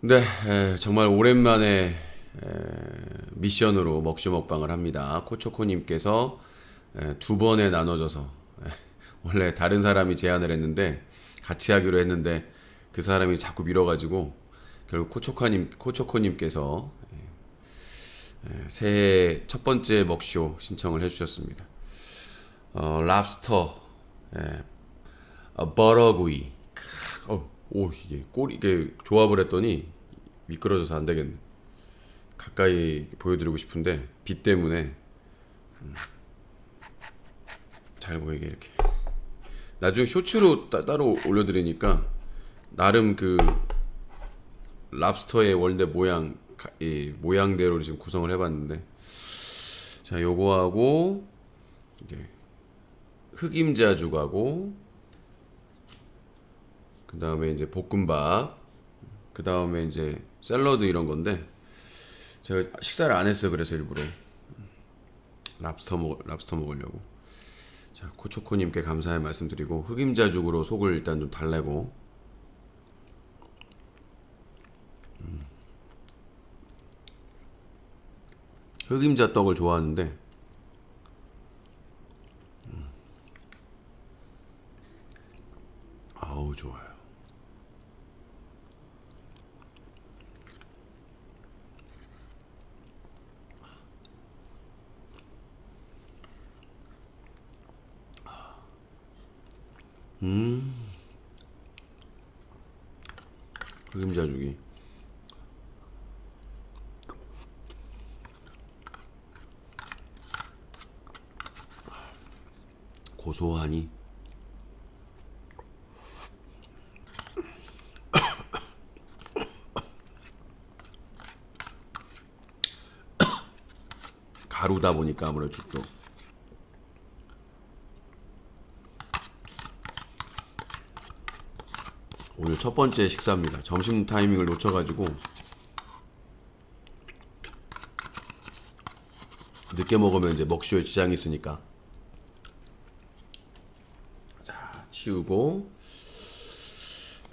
네, 에, 정말 오랜만에 에, 미션으로 먹쇼 먹방을 합니다. 코초코님께서 에, 두 번에 나눠져서 에, 원래 다른 사람이 제안을 했는데 같이 하기로 했는데 그 사람이 자꾸 밀어가지고 결국 코초코님 코초코님께서 에, 에, 새해 첫 번째 먹쇼 신청을 해주셨습니다. 어, 랍스터, 에, 어, 버러구이. 오 이게 꼬리 이게 조합을 했더니 미끄러져서 안 되겠네. 가까이 보여드리고 싶은데 빛 때문에 음, 잘 보이게 이렇게. 나중에 쇼츠로 따, 따로 올려드리니까 나름 그 랍스터의 원래 모양 가- 이 모양대로 지금 구성을 해봤는데 자 요거하고 이제 흑임자죽하고 그 다음에 이제 볶음밥 그 다음에 이제 샐러드 이런 건데 제가 식사를 안 했어요 그래서 일부러. 랍스터 먹 랍스터 먹으려고. 자 코초코님께 감사의 말씀드리고 흑임자죽으로 속을 일단 좀 달래고. 음. 흑임자 떡을 좋아하는데. 아우 좋아요. 음. 그림자죽이 고소하니? 가루다 보니까 아무래도 죽도 오늘 첫 번째 식사입니다. 점심 타이밍을 놓쳐가지고 늦게 먹으면 이제 먹쇼에 지장이 있으니까 자 치우고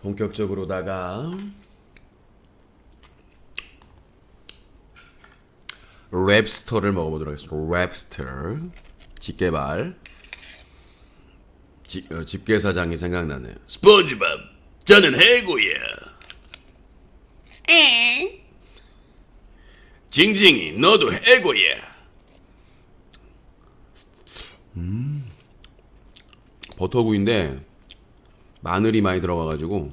본격적으로 다가 랩스터를 먹어보도록 하겠습니다. 랩스터 집게발 집, 어, 집게사장이 생각나네요. 스폰지밥 저는 해고야. 징징이 너도 해고야. 음 버터구이인데 마늘이 많이 들어가가지고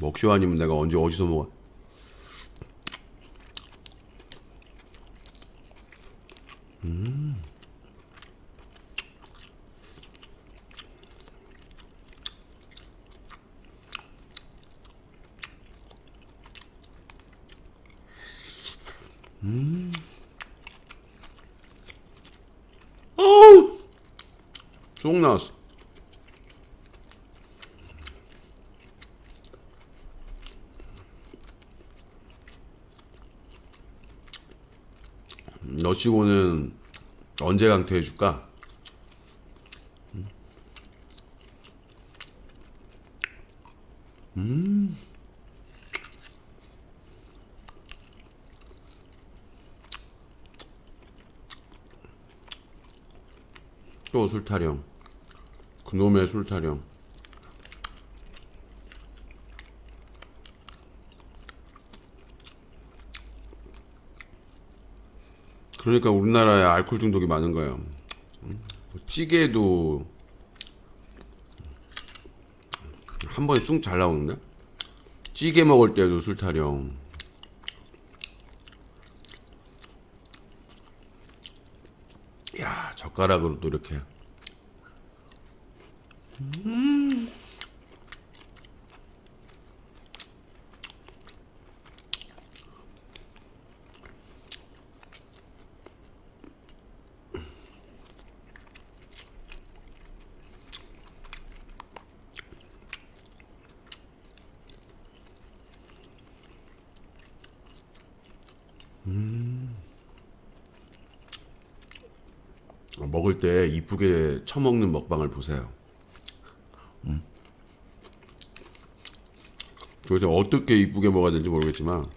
먹쇼 아니면 내가 언제 어디서 먹어? 음. 어우, 쏙 나왔어. 너 치고는 언제 강퇴해 줄까? 또 술 타령. 그놈의 술 타령. 그러니까 우리나라에 알코올 중독이 많은 거예요. 음, 뭐 찌개도 한 번에 쑥 잘 나오는데? 찌개 먹을 때도 술 타령. 야 젓가락으로 또 이렇게. 음. 먹을 때 이쁘게 처먹는 먹방을 보세요. 도대체 어떻게 이쁘게 먹어야 될지 모르겠지만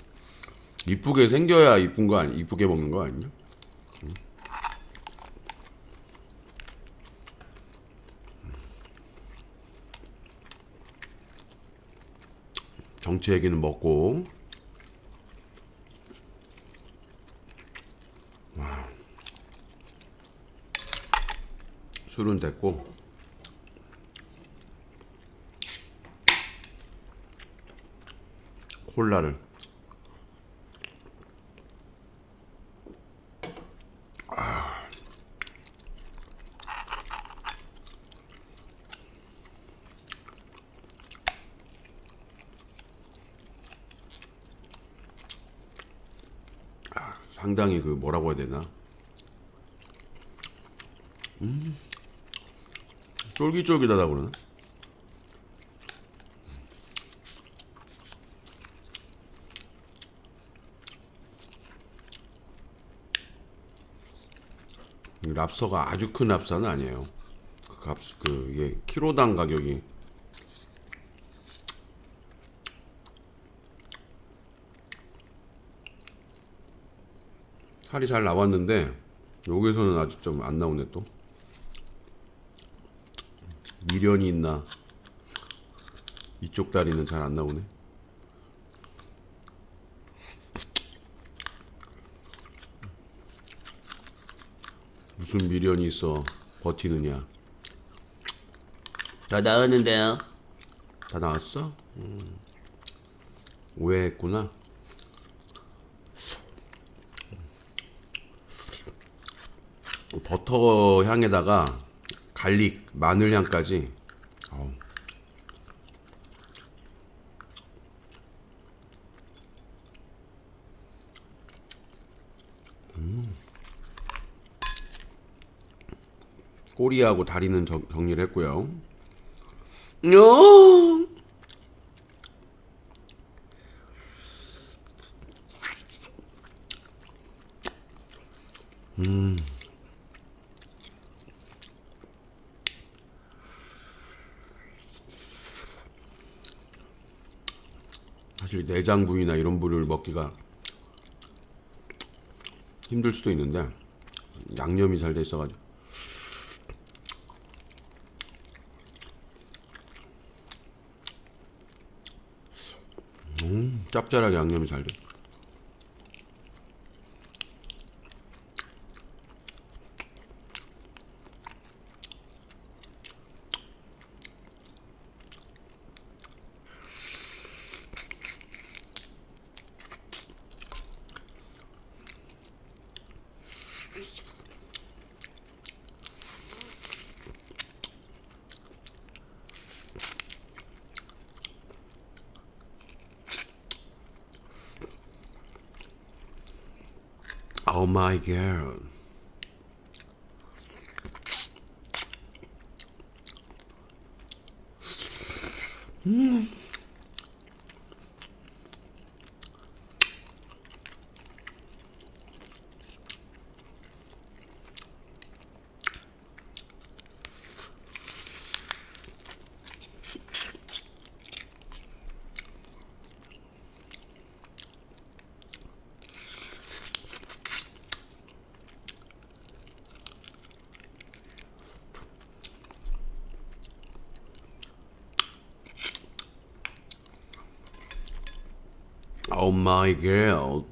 이쁘게 생겨야 이쁜 거 아니 이쁘게 먹는 거 아니냐? 음. 정치 얘기는 먹고 술은 됐고 콜라를. 아, 상당히 그 뭐라고 해야 되나? 쫄깃쫄깃하다 그러나? 랍스터가 아주 큰 랍스터는 아니에요. 그 값, 그 이게 키로당 가격이 살이 잘 나왔는데 여기서는 아직 좀 안 나오네 또. 미련이 있나 이쪽 다리는 잘 안 나오네 무슨 미련이 있어 버티느냐 다 나왔는데요 다 나왔어? 음. 오해했구나 버터 향에다가 갈릭, 마늘 향까지. 꼬리하고 다리는 정, 정리를 했고요. 요! 사실 내장 부위나 이런 부위를 먹기가 힘들 수도 있는데 양념이 잘 돼 있어가지고 음, 짭짤하게 양념이 잘 돼. My god. Oh my god.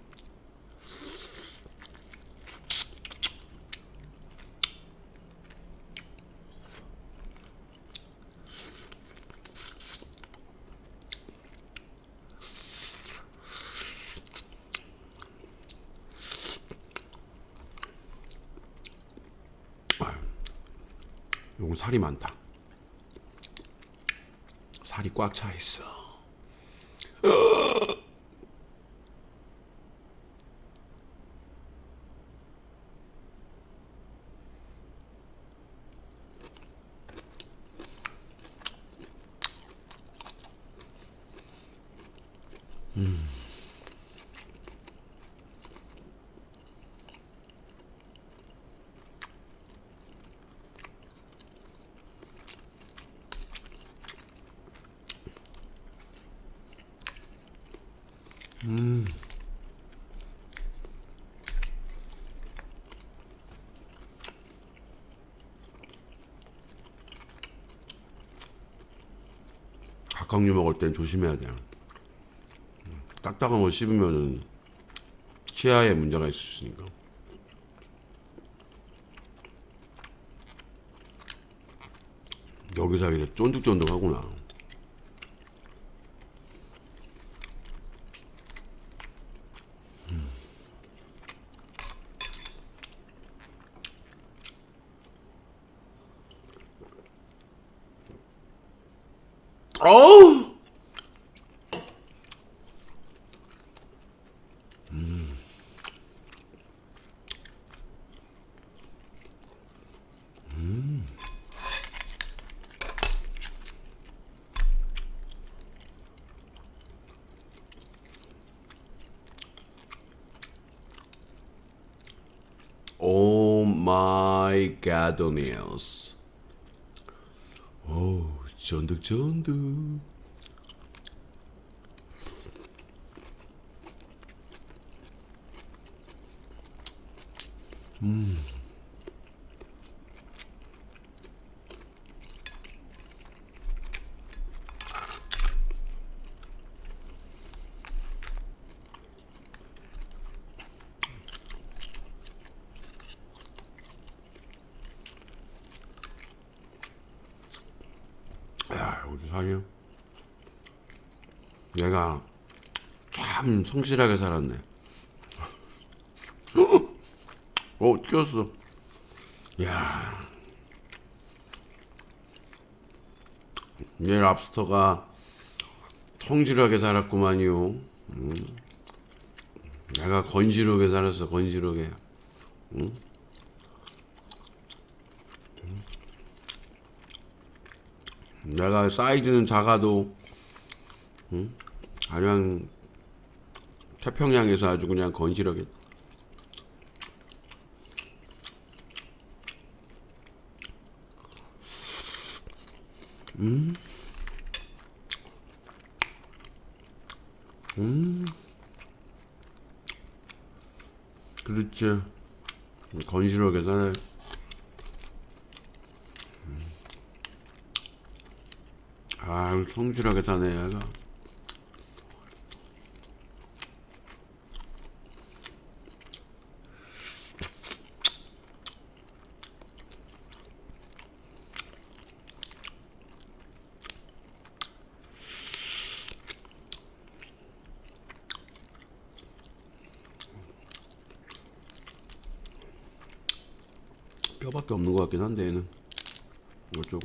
요건 살이 많다. 살이 꽉 차 있어. 음. 음. 각각류 먹을 땐 조심해야 돼요. 딱딱한 거 씹으면은 치아에 문제가 있을 수 있으니까. 여기서 이래 쫀득쫀득하구나. 어우! 오 마이 가도니어스. 오, 쫀득쫀득. 야, 사유. 얘가 참 성실하게 살았네. 어, 튀었어. 야. 얘 랍스터가 성실하게 살았구만요. 음. 내가 건실하게 살았어, 건실하게. 내가 사이즈는 작아도 응? 그냥 태평양에서 아주 그냥 건실하게 음. 음. 그렇지 건실하게 살아 아, 성실하게 사네, 얘가. 뼈밖에 없는 것 같긴 한데, 얘는. 이거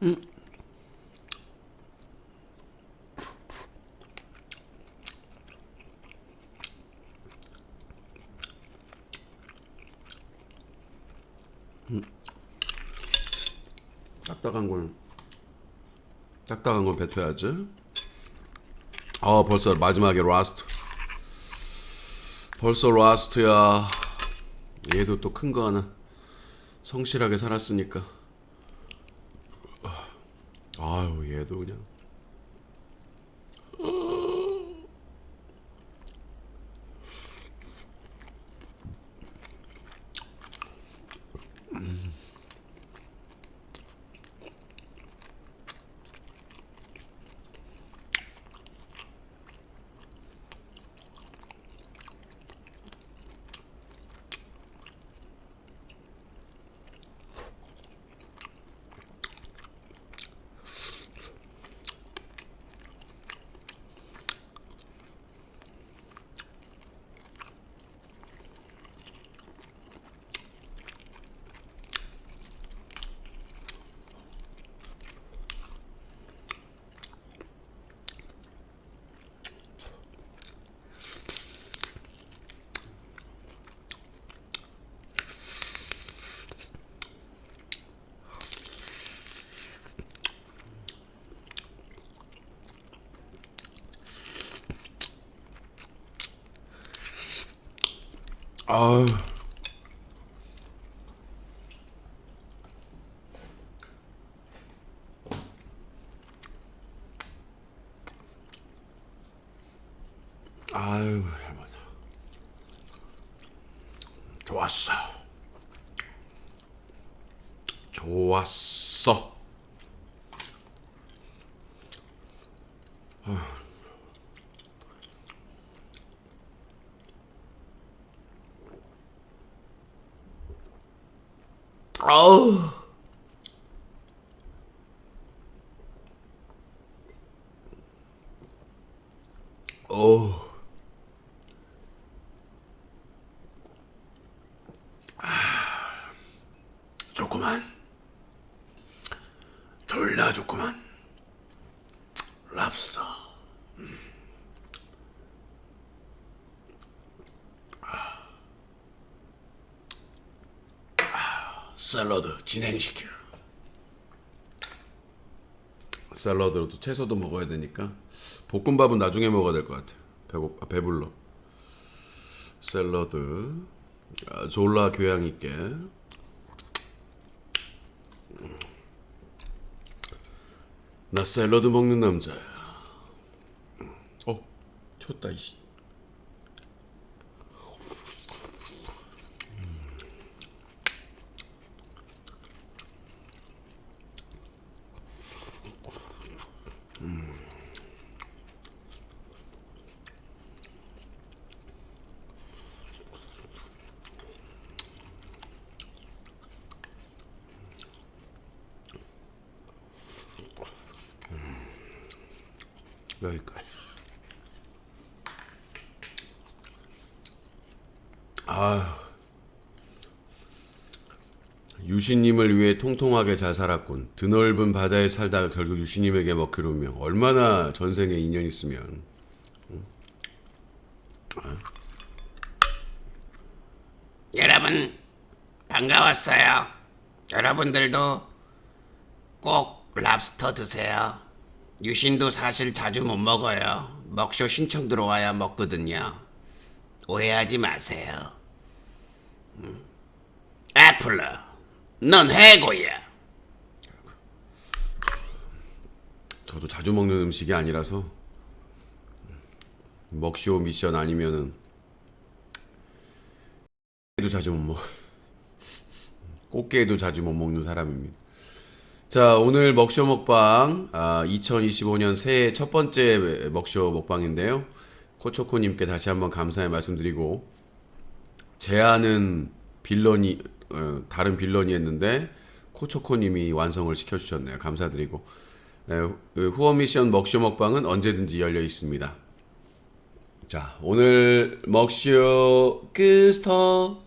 조금. 딱딱한 걸 딱딱한 걸 뱉어야지. 아 벌써 마지막에 라스트. 벌써 라스트야. 얘도 또 큰 거 하나. 성실하게 살았으니까. 아유 얘도 그냥. 아유. 아유, 할머니. 좋았어. 좋았어. 아유. 우. 오. 아, 좋구만. 졸라 좋구만. 랍스터. 음. 아, 샐러드 진행시켜. 샐러드로도 채소도 먹어야 되니까 볶음밥은 나중에 먹어야 될 것 같아. 배고 아, 배불러. 샐러드 아, 졸라 교양 있게. 나 샐러드 먹는 남자야. 어, 쳤다 이씨. 아, 유신님을 위해 통통하게 잘 살았군. 드넓은 바다에 살다가 결국 유신님에게 먹기로 며 얼마나 전생에 인연 있으면. 여러분 반가웠어요. 여러분들도 꼭 랍스터 드세요. 유신도 사실 자주 못 먹어요. 먹쇼 신청 들어와야 먹거든요. 오해하지 마세요. 음. 애플러, 넌 해고야. 저도 자주 먹는 음식이 아니라서 먹쇼 미션 아니면은 도 자주 못 먹. 꽃게도 자주 못 먹는 사람입니다. 자 오늘 먹쇼 먹방 아, 2025년 새해 첫 번째 먹쇼 먹방인데요. 코초코님께 다시 한번 감사의 말씀드리고 제안은 빌런이 어, 다른 빌런이 했는데 코초코님이 완성을 시켜주셨네요. 감사드리고 에, 후- 후원 미션 먹쇼 먹방은 언제든지 열려 있습니다. 자 오늘 먹쇼 끄스터